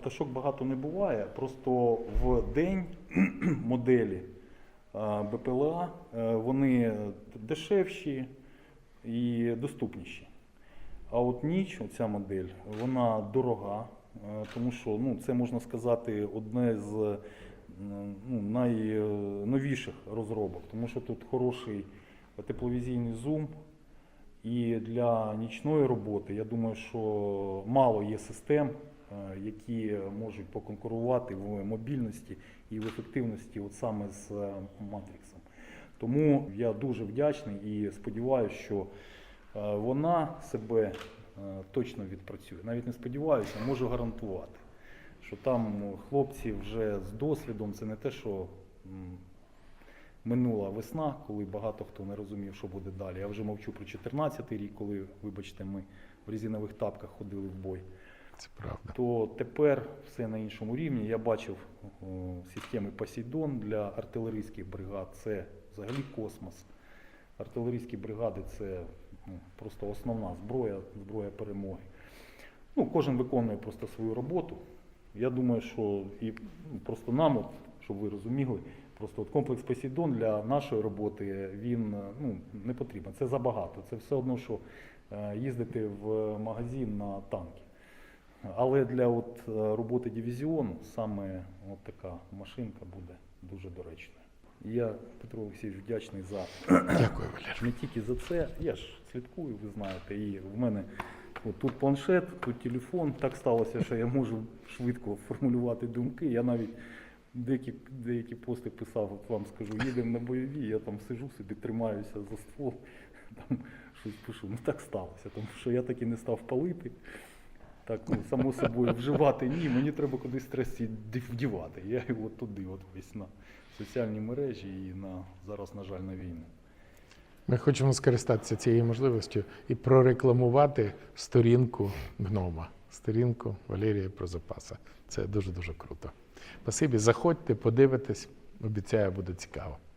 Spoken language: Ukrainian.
Пташок багато не буває, просто в день моделі е, БПЛА е, вони дешевші і доступніші. А от ніч, оця модель, вона дорога, е, тому що ну, це можна сказати одне з ну, найновіших розробок, тому що тут хороший тепловізійний зум. І для нічної роботи я думаю, що мало є систем, які можуть поконкурувати в мобільності і в ефективності от саме з е, Матриксом. Тому я дуже вдячний і сподіваюся, що е, вона себе е, точно відпрацює. Навіть не сподіваюся, можу гарантувати, що там хлопці вже з досвідом, це не те, що минула весна, коли багато хто не розумів, що буде далі. Я вже мовчу про 14 рік, коли, вибачте, ми в резинових тапках ходили в бой. Це правда. То тепер все на іншому рівні. Я бачив о, системи Посейдон для артилерійських бригад. Це взагалі космос. Артилерійські бригади це ну, просто основна зброя, зброя перемоги. Ну, кожен виконує просто свою роботу. Я думаю, що і ну, просто нам, от, щоб ви розуміли, просто от комплекс Посейдон для нашої роботи він ну, не потрібен. Це забагато. Це все одно, що е, їздити в магазин на танки. Але для от е, роботи дивізіону саме от така машинка буде дуже доречною. Я, Петро Олексійович, вдячний за Дякую, Валер. не тільки за це. Я ж слідкую, ви знаєте, і в мене от тут планшет, тут телефон. Так сталося, що я можу швидко формулювати думки. Я навіть деякі, деякі пости писав, от вам скажу, їдемо на бойові, я там сижу собі, тримаюся за ствол, там щось пишу. Ну так сталося, тому що я так і не став палити. Так, ну, само собою, вживати ні, мені треба кудись стресі вдівати. Я його туди, от весь на соціальні мережі і на зараз, на жаль, на війну. Ми хочемо скористатися цією можливістю і прорекламувати сторінку гнома, сторінку Валерія Прозапаса. Це дуже дуже круто. Спасибі, заходьте, подивитесь. Обіцяю, буде цікаво.